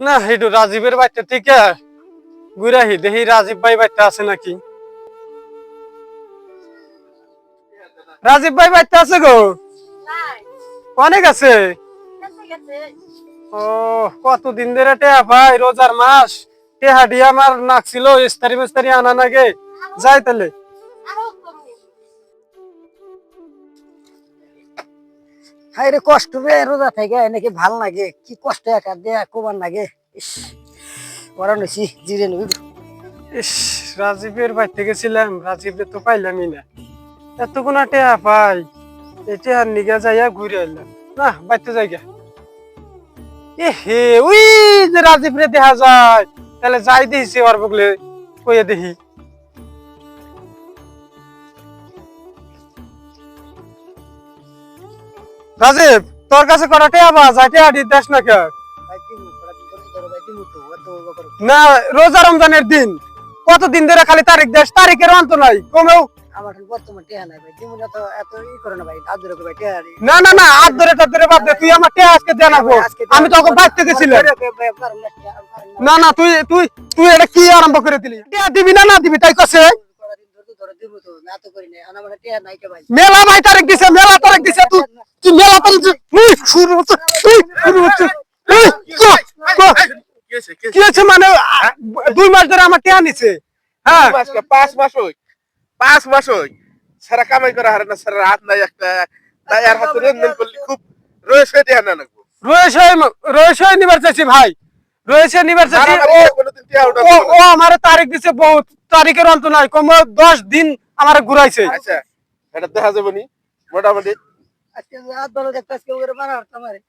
না একটু রাজীবের বাড়িতে থেকে ঘুরাহি দেখি রাজীব ভাই বাড়িতে আছে নাকি। রাজীব ভাই বাড়িতে আছে গো? অনেক আছে? ও কতদিন ধরে টেহা ভাই রোজার মাস। টেহা দিয়ে আমার নাকছিল ইস্তারি মিস্তারি আনা নাগে। যাই তাহলে। হাই রে, কষ্ট রে, রোজা থেকে নাকি ভালো লাগে। কি কষ্ট একা, দেয়া কোবার লাগে। ইস ওরা নইছি জিরে নই ইস, রাজীবের বাড়িতে গেছিলাম, রাজীবরে তো পাইলামই না। এতগুনা টেহা পাই, এই টেহার নিগা যাইয়া ঘুরে এলাম না, বাড়িতে যাইগা এ হে, উই যে রাজীবরে দেখা যায়, তাহলে যাই দিছি ওর বগলে, কইয়ে দেখি রাজীব তোর কাছে কটা না রোজা রমজানের দিন। কত দিন ধরে খালি তারিখ দেশ? তারিখের অন্ত নাই কমেও না। না না ধরে তুই আমার আজকে আমি তোকে পারুম না, না। তুই তুই তুই এটা কি আরম্ভ করে দিলি? দিবি না না দিবি তাই কছে মেলা ভাই দিছে মেলা তারিখ দিছে তুই তুই মেলা তারিখ দিছে উই, শুরু হচ্ছে শুরু হচ্ছে এই, ক- হচ্ছে মানে দুই মাস ধরে আমার টেহা নিছে হ্যাঁ। পাঁচ মাস হই পাঁচ মাস হই। সারা কামাই করা হারে না সারা হাত নাই একটা তাই আর হাতে লেনদেন করলি খুব রয়েছে দেয়া না রয়েছে রয়েছে নিবার চাইছি ভাই। রয়েছে আমার ও আমার তারিখ দিছে বহুত তারিখের অন্ত নাই কম দশ দিন আমার ঘুরাইছে। আচ্ছা এটা দেখা যাবে নি মোটামুটি। আজকে ধরে দেখতে আজকে ওরে মারা হারতাম আরে।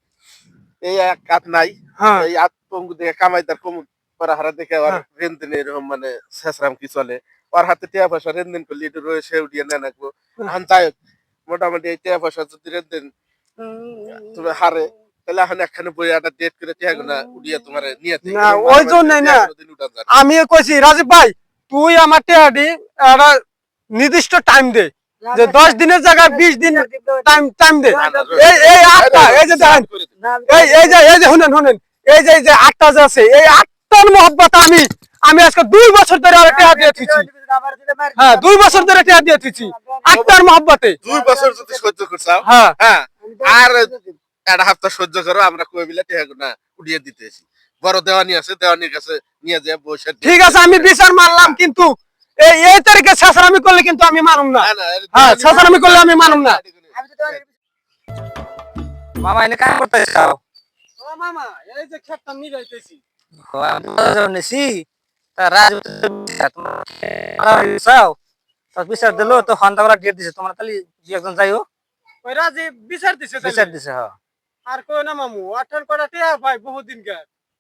এই এক কাত নাই হ্যাঁ। এই আত পঙ্গু দেখে কামাই তার কম করা হারা দেখে আর হ্যাঁ। লেনদেন এরকম মানে শেষরাম কি চলে। ওর হাতে টিয়া পয়সা লেনদেন করলি একটু রয়েছে উঠিয়ে নেয় নাকবো হ্যাঁ। যাই হোক, মোটামুটি এই টিয়া পয়সা যদি তুমি হারে। তাহলে এখন একখানে বই একটা ডেট করে টিয়া উঠিয়ে তোমার নিয়ে না, ওই জন্যই না। আমি কইছি রাজীব ভাই তুই আমার টেহাডি একটা নির্দিষ্ট টাইম দে। যে দশ দিনের জায়গায় বিশ দিন টাইম টাইম দে। এই এই আটটা এই যে দেখেন এই এই যে এই যে শুনেন শুনেন। এই যে এই যে আটটা যে আছে এই আটটার মহব্বত আমি আমি আজকে দুই বছর ধরে আর টেহা দিয়ে আমার হ্যাঁ দুই বছর ধরে টেহা দিয়ে থুইছি। আটটার মহব্বতে। দুই বছর যদি সহ্য করছাও হ্যাঁ। হ্যাঁ। আর একটা হপ্তাহ সহ্য করো আমরা কই বিলে টিয়া গুনা উঠিয়ে দিতেছি বড় দেওয়ানি আছে দেওয়ানির কাছে নিয়ে যায় বসে ঠিক আছে আমি বিচার মানলাম কিন্তু এই এই তারিখে ছেঁচড়ামি করলে কিন্তু আমি মানুম না। না, না, হ্যাঁ, দেওয়ানি- করলে আমি মানুম না। তো তোমার মামা এনে কাম করতে চাও ও মামা এই যে খেতটা নিরাইতেছি নিছি। তা রাজ চাও তো বিচার দিলো তো হন্তা করে ডেট দিছে তোমার তাহলে একজন যাইও। ওই রাজি বিচার দিছে। বিচার দিছে হ্যাঁ আর কই না মামু আঠার কটা টিয়া ভাই বহুত দিন কে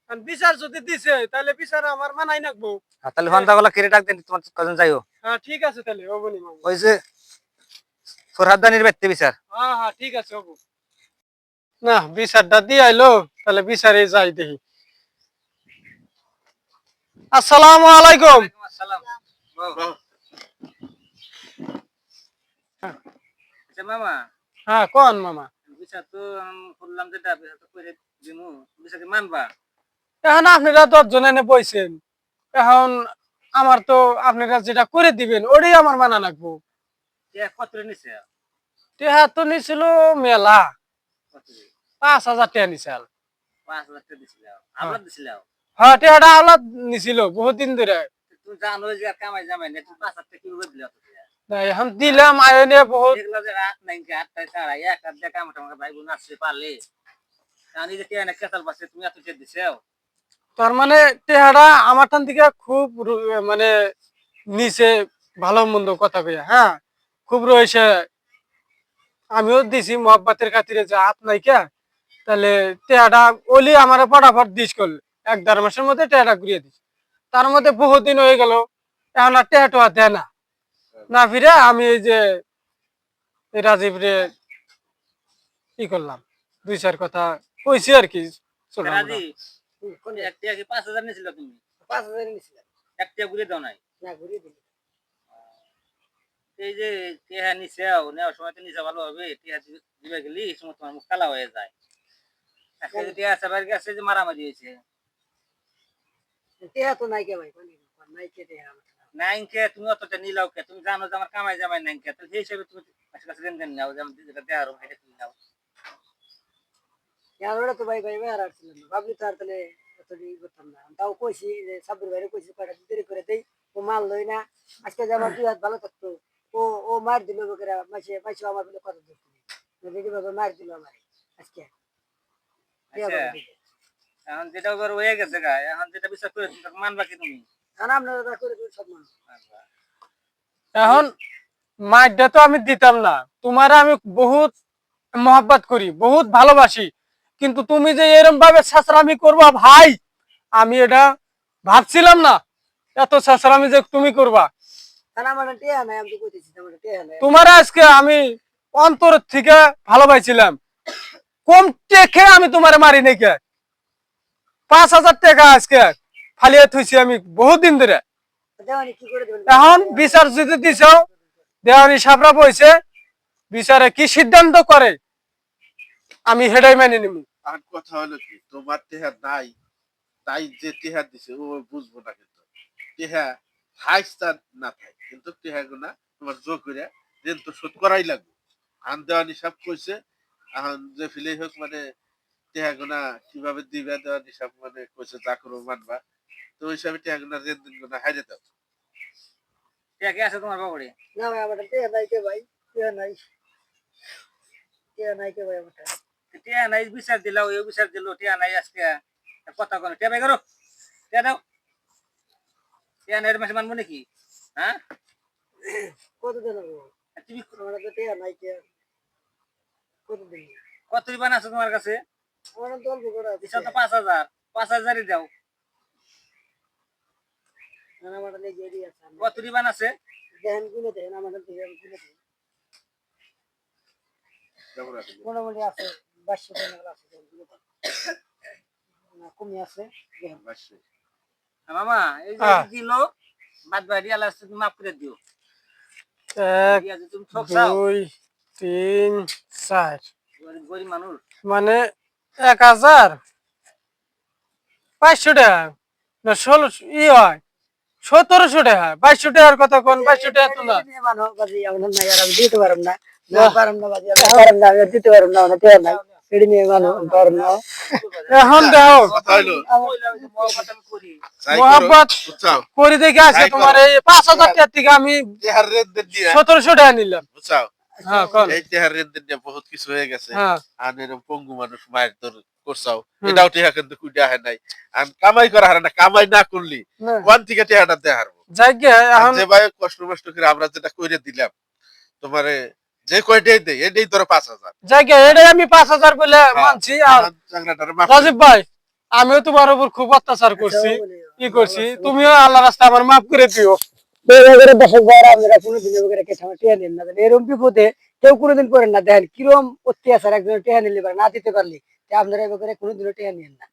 আর বিচার যদি দিছে তাহলে বিচার আমার মানাই নাকবো। তাহলে হন্তা গুলা কেড়ে ডাক দেন তোমার কজন যাইও হ্যাঁ ঠিক আছে তাহলে হবনি মামু। ওই যে ফরহাদানির ব্যক্তি বিচার। হ্যাঁ হ্যাঁ ঠিক আছে হব। না বিচারটা দিয়ে আইলো তাহলে বিচারে যাই দেখি। আসসালামু আলাইকুম। আচ্ছা, মামা। হ্যাঁ কোন মামা? বিচার তো করলাম যেটা বিচার তো করে দিমু। বিচার মানবা? এখন আপনারা দশজন এনে বইছেন এখন আমার তো আপনারা যেটা করে দিবেন ওটাই আমার মানা লাগবো। কত নিছে? টেহা তো নিছিল মেলা। পাঁচ হাজার টাকা নিছিল। পাঁচ হাজার টাকা দিছিল। আমরা দিছিল? হ্যাঁ টেহাটা আলাদ নিছিল বহুত দিন ধরে। তুমি জানো যে কামাই জামাই না তুমি পাঁচ হাজার টাকা কীভাবে দিলে এখন দিলাম আয়নে বহুত। এগুলো যে রাত নাই কি আটটায় ছাড়া এক দেখা আমার ভাই বোন আসছে পারলে। আমি যে কেতাল তুমি এত দিছেও তার মানে টেহাটা আমার টান থেকে খুব মানে নিচে ভালো মন্দ কথা কইয়া হ্যাঁ? খুব রয়েছে। আমিও দিছি মহব্বতের খাতিরে যে হাত নাই কে তাহলে টেহাটা ওলি আমার ফটাফট দিস করলে এক দেড় মাসের মধ্যে টেহাটা ঘুরিয়ে দিস। তার মধ্যে বহুত দিন হয়ে গেল এখন আর টেহা টোয়া দেয় না। না ফিরে আমি এই যে এই রাজীব রে কি করলাম দুই চার কথা কইছি আর কি পাঁচ হাজার নিয়েছিল তুমি? পাঁচ হাজার নিছিলাম একটা ঘুরে দাও নাই? না ঘুরিয়ে দিলি এই যে টেহা নিছেও নেওয়ার সময় তো নিচে ভালো হবে টেহা দি- দিবে গেলি এই সময় তোমার মুখ কালা হয়ে যায়। আজকে যে টেহা সাবার গেছে যে মারামারি হয়েছে। টেহা তো নাই কে ভাই নাই কে টেহা। নাইনকে তুমি অতটা নিলাও কে? তুমি জানো যে আমার কামাই জামাই নাইনকে তাহলে সেই হিসেবে তুমি কাছে কাছে লেনদেন নাও যেমন যেটা দেওয়ার এটা তুমি নাও। ওরা তো ভাই ভাই আর ছিল না। ভাবলি তো আর তাহলে এত ই করতাম না। তাও কইছি যে সাব্বির ভাইরে কইছি কয়টা দেরি করে দেই ও মাল লই না। আজকে যে আমার দুই হাত ভালো থাকতো ও ও মার দিল বকেরা মাসে মাসে আমার বলে কথা ধরতো দেখি ভাবে মার দিল আমার আজকে। আচ্ছা। বাবা। এখন যেটা হয়ে গেছে গা এখন যেটা বিশ্বাস করে মানবা কি তুমি। এখন মাইরটা তো আমি দিতাম না। তোমার আমি বহুত মহব্বত করি বহুত ভালোবাসি। কিন্তু তুমি যে এরকম ভাবে ছাত্রামি করবা ভাই আমি এটা ভাবছিলাম না। এত ছাত্রামি যে তুমি করবা। তোমার আজকে আমি অন্তর থেকে ভালোবাসছিলাম কম টেকে আমি তোমার মারি নাই কে? পাঁচ হাজার টাকা আজকে। ফালিয়ে থুইছি আমি বহুত দিন ধরে। এখন বিচার যদি দিছ দেওয়ানি সাবরা বইছে বিচারে কি সিদ্ধান্ত করে আমি হেডাই মেনে নিব আর কথা হলো কি তোমার টেহা নাই তাই যে টেহা দিছে ও বুঝব না কিন্তু। টেহা হাইস্তার না থাকে কিন্তু টেহা গুনা তোমার জোর করে ঋণ তো শোধ করাই লাগবে। আন দেওয়ানি সব কইছে এখন যে ফিলে হোক মানে টেহা গুনা কীভাবে দিবে দেওয়ানি সব মানে কইছে যা করব মানবা। তো ওই দিন গুনা হাইরে দাও। টিয়া কে আছে তোমার বাবুরে? না ভাই আমার টিয়া নাই কে ভাই? টিয়া নাই। টিয়া নাই কে ভাই আমার টিয়া নাই বিচার দিলাও এই বিচার দিলো টিয়া নাই আজকে। কথা কোনো টিয়া বাই করো টিয়া দাও। টিয়া নাই মাসে মানবো নাকি? হ্যাঁ? কত দিন হবে তুমি আমার তো টিয়া নাই কে? কত দিন কত রিবান আছে তোমার কাছে? আমার তো অল্প করে আছে। দিছো তো পাঁচ হাজার। পাঁচ হাজারই দাও না আমার লেগে এড়িয়ে আছে আমি কত রিবান আছে দেখেনগুলো দেখেন আমার দেখেনগুলো দেখেন। মোটামুটি আছে বাইশশো টাকা আছে দেখেনগুলো দেখেন। না কমে আছে দেখেন বাসে আর মামা এই যে হ্যাঁ। দিল বাদ বাড়ি আল্লাহ তুমি মাফ করে দিও। দুই তিন চার। মানে এক হাজার বাইশশো টাকা। না ষোলোশো ই হয়। সতেরোশো টাকা। বাইশশো টাকার কথা কোন? বাইশশো টাকা তো না দিতে পারব না দিতে পারব না এখন দেখো। করি মোহাম্মত দেখে আছে তোমার এই পাঁচ হাজার টাকার থেকে আমি সতেরোশো টাকা নিলাম। হ্যাঁ এই বহুত কিছু হয়ে গেছে। হ্যাঁ। আর এরকম পঙ্গু মানুষ মায়ের তোর করছাও। এটাও টেহা কিন্তু কুইটা হয় নাই। আর কামাই করা হারে না কামাই না করলি ওয়ান থেকে টেহাটা দেয় হারবো। যে ভাই কষ্ট মষ্ট করে আমরা যেটা কইরে দিলাম তোমারে যে কয়টাই দেয় এটাই ধরো পাঁচ হাজার। যাই গে এটাই আমি পাঁচ হাজার বলে হ্যাঁ। মানছি আর রাজীব ভাই আমিও তোমার উপর খুব অত্যাচার করছি কি করছি তুমিও আল্লাহ রাস্তা আমার মাফ করে দিও। এরকম বিপদে কেউ কোনোদিন করেন না দেখেন কিরম অত্যাচার একজন টিয়া নিলে না দিতে পারলে তে আপনারা এবারে কোনোদিনও টিয়া নেন না